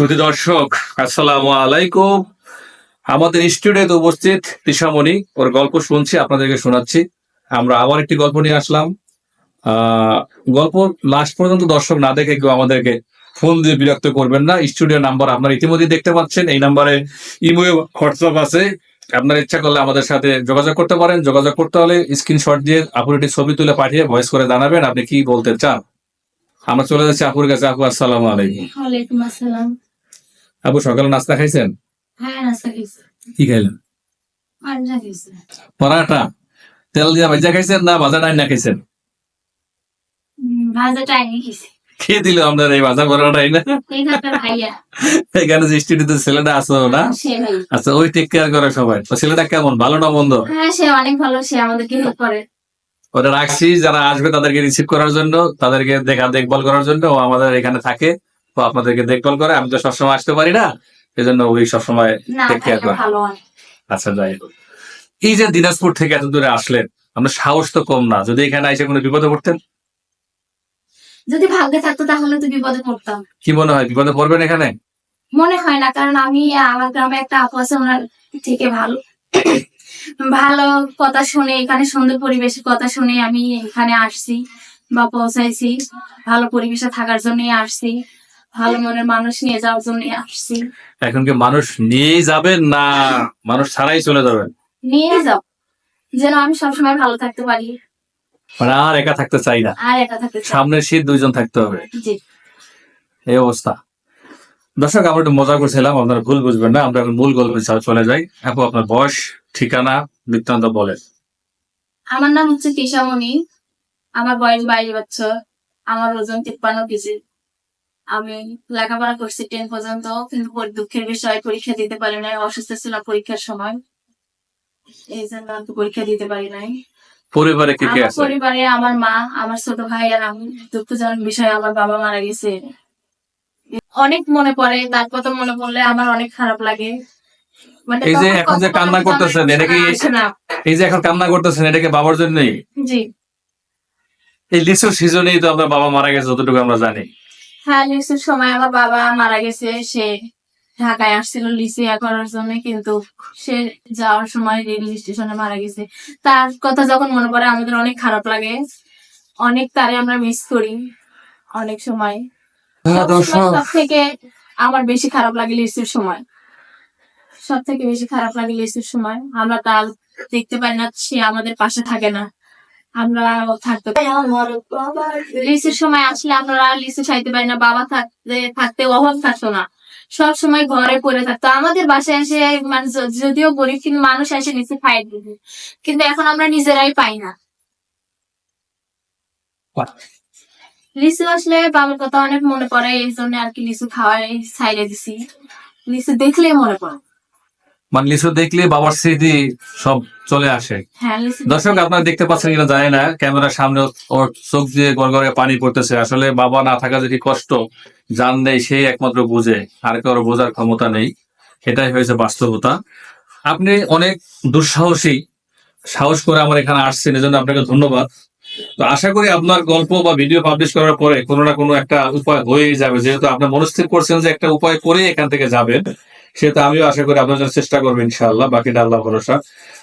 সুধী দর্শক, আসসালামু আলাইকুম। আমাদের স্টুডিওতে উপস্থিত তিশামণি ওর গল্প শুনছি, আপনাদেরকে শোনাচ্ছি। আমরা আবার একটি গল্প নিয়ে আসলাম। গল্প লাস্ট পর্যন্ত দর্শক না দেখে কেউ আমাদেরকে ফোন দিয়ে বিরক্ত করবেন না। স্টুডিও নাম্বার আপনারা ইতিমধ্যে দেখতে পাচ্ছেন। এই নাম্বারে ইমো, হোয়াটসঅ্যাপ আছে। আপনার ইচ্ছা করলে আমাদের সাথে যোগাযোগ করতে পারেন। যোগাযোগ করতে হলে স্ক্রিনশট দিয়ে আপুর একটি ছবি তুলে পাঠিয়ে ভয়েস করে জানাবেন, আপনি কি বলতে চান? আমরা চলে যাচ্ছি আপুর কাছে। আপু, আসসালামু আলাইকুম। ওয়ালাইকুম আসসালাম। আপু সকালে নাস্তা খাইছেন? হ্যাঁ নাস্তা কি খাইলেন? পরাটা তেল দিয়া ভাজা খাইছেন না ভাজা না খাইছেন? টাইনি খেয়ে দিল আপনার এই ভাজা পরাটাই না এখানে যে স্টুডিওতে ছেলেটা আছে না আচ্ছা ওই টেক কেয়ার করে সবাই। তো ছেলেটা কেমন? ভালো না মন্দ? হ্যাঁ সে অনেক ভালো সে আমাদেরকে হেল্প করে। ওটা রাখছি যারা আসবে তাদেরকে রিসিভ করার জন্য তাদেরকে দেখা দেখভাল করার জন্য ও আমাদের এখানে থাকে। তো আপনাদেরকে দেখভাল করে আমি তো সবসময় আসতে পারি না এজন্য ওই সবসময় না টেক কেয়ার করে। আচ্ছা যাই হোক। এই যে দিনাজপুর থেকে এত দূরে আসলেন আমরা সাহস তো কম না যদি এখানে এসে কোনো বিপদে পড়তেন? যদি ভাগ্যে থাকতো তাহলে তো বিপদে পড়তাম। কি মনে হয় বিপদে পড়বেন এখানে? মনে হয় না কারণ আমি আমার গ্রামে একটা আপু আছে ওনার থেকে ভালো। ভালো কথা শুনে এখানে সুন্দর পরিবেশের কথা শুনে আমি এখানে আসছি বা পৌঁছাইছি। ভালো পরিবেশে থাকার জন্যই আসছি। ভালো মনের মানুষ নিয়ে যাওয়ার জন্যই আসছি। এখন কি মানুষ নিয়েই যাবেন না মানুষ ছাড়াই চলে যাবেন নিয়ে যাও যেন আমি সবসময় ভালো থাকতে পারি। মানে আর একা থাকতে চাই না। আর একা থাকতে সামনের শীত দুইজন থাকতে হবে। জি। এই অবস্থা। দর্শক আমরা একটু মজা করছিলাম আপনারা ভুল বুঝবেন না আমরা এখন মূল গল্পে চলে যাই। আপু আপনার বয়স ঠিকানা বৃত্তান্ত বলেন। আমার নাম হচ্ছে কেশামণি আমার বয়স বাইশ বছর আমার ওজন তিপ্পান্ন কেজি। আমি লেখাপড়া করছি টেন পর্যন্ত কিন্তু দুঃখের বিষয় পরীক্ষা দিতে পারি নাই অসুস্থ ছিলাম পরীক্ষার সময়। এই জন্য পরীক্ষা দিতে পারি নাই। পরিবারে কে কে আমার আছে? পরিবারে আমার মা আমার ছোট ভাই আর আমি দুঃখজনক বিষয় আমার বাবা মারা গেছে। অনেক মনে পড়ে তার কথা মনে পড়লে আমার অনেক খারাপ লাগে। মানে এই যে এখন যে কান্না করতেছেন, এটা কি- এই যে এখন কান্না করতেছেন এটাকে বাবার জন্যই? জি। এই লিচুর সিজনেই তো আপনার বাবা মারা গেছে যতটুকু আমরা জানি। হ্যাঁ লিচুর সময় আমার বাবা মারা গেছে। সে ঢাকায় আসছিল লিচু ইয়া করার জন্য কিন্তু সে যাওয়ার সময় রেল স্টেশনে মারা গেছে। তার কথা যখন মনে পড়ে আমাদের অনেক খারাপ লাগে। অনেক তারে আমরা মিস করি অনেক সময়। হ্যাঁ, সব থেকে আমার বেশি খারাপ লাগে লিচুর সময়। সব থেকে বেশি খারাপ লাগে লিচুর সময়। আমরা তার দেখতে পাই না সে আমাদের পাশে থাকে না। আমরা থাকতে। লিচুর সময় আসলে আমরা লিচু খাইতে পারি না বাবা থাকতে থাকতে অভাব থাকতো না। সব সময় ঘরে পড়ে থাকতো। আমাদের বাসায় এসে মানে যদিও গরিব কিন্তু মানুষ এসে লিচু খাই দিত। কিন্তু এখন আমরা নিজেরাই পাই না। লিচু আসলে বাবার কথা অনেক মনে পড়ে এই জন্য আর কি লিচু খাওয়াই সাইডে দিছি। লিচু দেখলেই মনে পড়ে। মানে লিচু দেখলে বাবার স্মৃতি সব চলে আসে। হ্যাঁ দর্শক আপনারা দেখতে পাচ্ছেন কিনা জানি না ক্যামেরার সামনে ওর- চোখ দিয়ে গড়গড়ে পানি পড়তেছে। আসলে বাবা না থাকা যদি কষ্ট জান নেই সেই একমাত্র বুঝে আর কারও বোঝার ক্ষমতা নেই। এটাই হয়েছে বাস্তবতা। আপনি অনেক দুঃসাহসী সাহস করে আমার এখানে আসছেন এজন্য আপনাকে ধন্যবাদ। তো আশা করি আপনার গল্প বা ভিডিও পাবলিশ করার পরে কোনো না কোনো একটা উপায় হয়েই যাবে। যেহেতু আপনি মনস্থির করছেন যে একটা উপায় করে এখান থেকে যাবেন সেহেতু আমিও আশা করি আপনার জন্য চেষ্টা করব ইনশাআল্লাহ বাকিটা আল্লাহ ভরসা।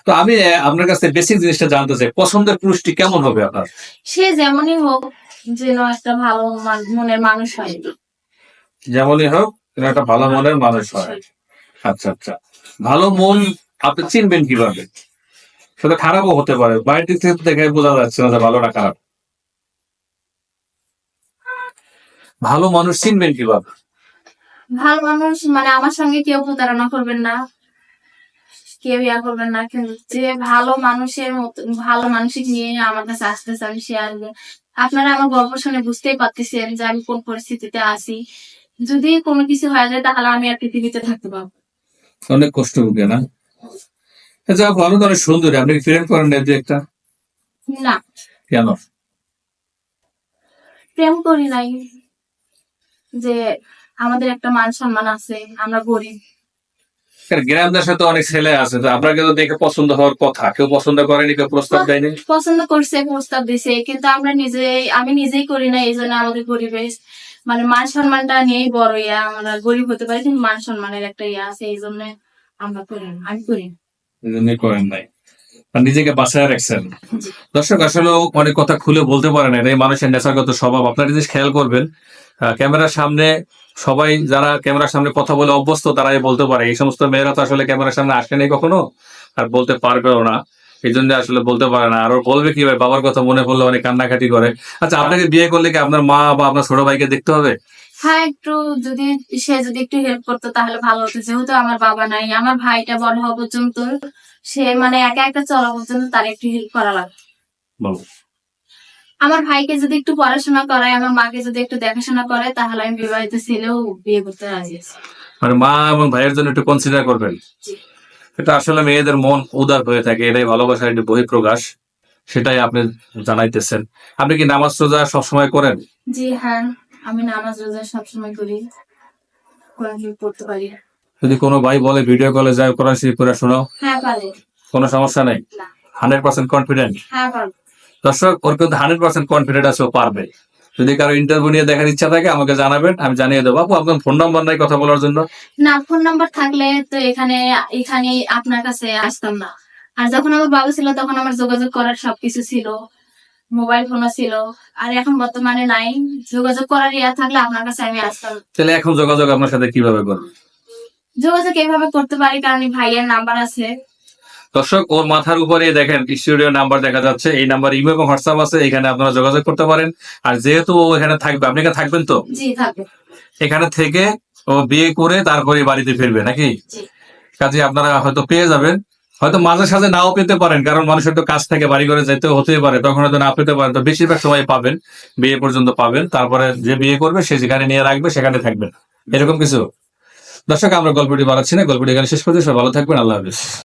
তো আমি আপনার কাছে বেসিক জিনিসটা জানতে চাই পছন্দের পুরুষটি কেমন হবে আপনার? সে যেমনই হোক যেন একটা ভালো মনের মানুষ হয়। যেমনই হোক যেন একটা ভালো মনের মানুষ হয়। আচ্ছা আচ্ছা। ভালো মন আপনি চিনবেন কীভাবে? সেটা খারাপও হতে পারে। বাইরের দিক থেকে দেখে বোঝা যাচ্ছে না যে ভালো না খারাপ। ভালো মানুষ চিনবেন কীভাবে? ভালো মানুষ মানে আমার সঙ্গে কেউ প্রতারণা করবেন না। কেউ ইয়া করবেন না। কিন্তু যে ভালো মানুষের মতো ভালো মানুষিক নিয়ে আমার কাছে আসতেছে আমি সে আসবে আপনারা আমার গল্প শুনে বুঝতেই পারতেছেন যে আমি কোন পরিস্থিতিতে আছি। যদি কোনো কিছু হয়ে যায় তাহলে আমি আর পৃথিবীতে থাকতে পারব অনেক কষ্ট হবে না? আচ্ছা ভালো তো অনেক সুন্দর। আপনি কি প্রেম করেন না যে একটা? না। কেন? প্রেম করি নাই যে আমাদের একটা মান সম্মান আছে আমরা গরিব। কারণ গ্রাম দেশে অনেক ছেলে আছে তো আপনাকে তো দেখে পছন্দ হওয়ার কথা। কেউ পছন্দ করেনি কেউ প্রস্তাব দেয়নি? পছন্দ করছে প্রস্তাব দিছে কিন্তু আমরা নিজে আমি নিজেই করি না এই জন্য আমাদের পরিবেশ মানে মান সম্মানটা নিয়েই বড় ইয়া আমরা গরিব হতে পারি কিন্তু মান সম্মানের একটা ইয়া আছে এই জন্য আমরা করি না। আমি করি করেন নাই। নিজেকে বাঁচায় রাখছেন। দর্শক, আসলে অনেক কথা খুলে বলতে পারে না এই মানুষের নেশাগত স্বভাব। আপনারা জিনিস খেয়াল করবেন ক্যামেরার সামনে সবাই যারা ক্যামেরার সামনে কথা বলে অভ্যস্ত, তারাই বলতে পারে, এই সমস্ত মেয়েরা তো আসলে ক্যামেরার সামনে আসেনি কখনো? আর বলতে পারবেও না। এই জন্য আসলে বলতে পারে না। আর বলবে কি, ভাই, বাবার কথা মনে পড়লে অনেক কান্নাকাটি করে। আচ্ছা আপনাকে বিয়ে করলে কি আপনার মা বা আপনার ছোট ভাইকে দেখতে হবে? হ্যাঁ একটু যদি সে যদি একটু হেল্প করতো তাহলে ভালো হতো। যেহেতু আমার বাবা নাই আমার ভাইটা বড় হওয়া পর্যন্ত সে মানে একা একা চলা পর্যন্ত তার একটু হেল্প করা লাগবে আমার ভাইকে যদি একটু পড়াশোনা করায় আমার মাকে যদি একটু দেখাশোনা করে তাহলে আমি বিবাহিত ছেলেও বিয়ে করতে রাজি আছি। মানে মা এবং ভাইয়ের জন্য একটু কনসিডার করবেন। এটা আসলে মেয়েদের মন উদার হয়ে থাকে এটাই ভালোবাসার একটি বহিঃপ্রকাশ সেটাই আপনি জানাইতেছেন। আপনি কি নামাজ রোজা সবসময় করেন? জি হ্যাঁ। আমি নামাজ রোজা সবসময় করি কোরআন শরীফ পড়তে পারি। যদি কোনো ভাই বলে ভিডিও কলে যায় কোরআন শরীফ করে শোনাও। হ্যাঁ পারি। কোনো সমস্যা নেই? হান্ড্রেড পার্সেন্ট কনফিডেন্ট হ্যাঁ পারব। দর্শক ওর কিন্তু হান্ড্রেড পার্সেন্ট কনফিডেন্ট আছে ও পারবে। যদি কারও ইন্টারভিউ নিয়ে দেখার ইচ্ছা থাকে আমাকে জানাবেন আমি জানিয়ে দেবো। আপু আপনার ফোন নাম্বার নাই কথা বলার জন্য? না ফোন নাম্বার থাকলে তো এখানে এখানে আপনার কাছে আসতাম না। আর যখন আমার বাবা ছিল তখন আমার যোগাযোগ করার সবকিছু ছিল। মোবাইল ফোনও ছিল আর এখন বর্তমানে নাই। যোগাযোগ করার ইয়া থাকলে আপনার কাছে আমি আসতাম। তাহলে এখন যোগাযোগ আপনার সাথে কীভাবে করব? যোগাযোগ এইভাবে করতে পারি কারণ ভাইয়ের নাম্বার আছে। দর্শক ওর মাথার উপরে দেখেন স্টুডিও নাম্বার দেখা যাচ্ছে। এই নাম্বার ইমেল এবং হোয়াটসঅ্যাপ আছে এখানে আপনারা যোগাযোগ করতে পারেন। আর যেহেতু ও এখানে থাকবে আপনি এখানে থাকবেন তো? জি থাকবে। এখানে থেকে ও বিয়ে করে তারপরে বাড়িতে ফিরবে নাকি? জি। কাজে আপনারা হয়তো পেয়ে যাবেন। হয়তো মাঝে সাঝে নাও পেতে পারেন, কারণ মানুষের তো কাজ থাকে বাড়ি করে যেতে হতেই পারে, তখন হয়তো না পেতে পারেন। তো বেশিরভাগ সময় পাবেন, বিয়ে পর্যন্ত পাবেন, তারপরে যে বিয়ে করবে সে যেখানে নিয়ে রাখবে সেখানে থাকবেন। এরকম কিছু। দর্শক, আমরা গল্পটি বাড়াচ্ছি না, গল্পটি এখানে শেষ করছি, সবাই ভালো থাকবেন, আল্লাহ হাফিজ।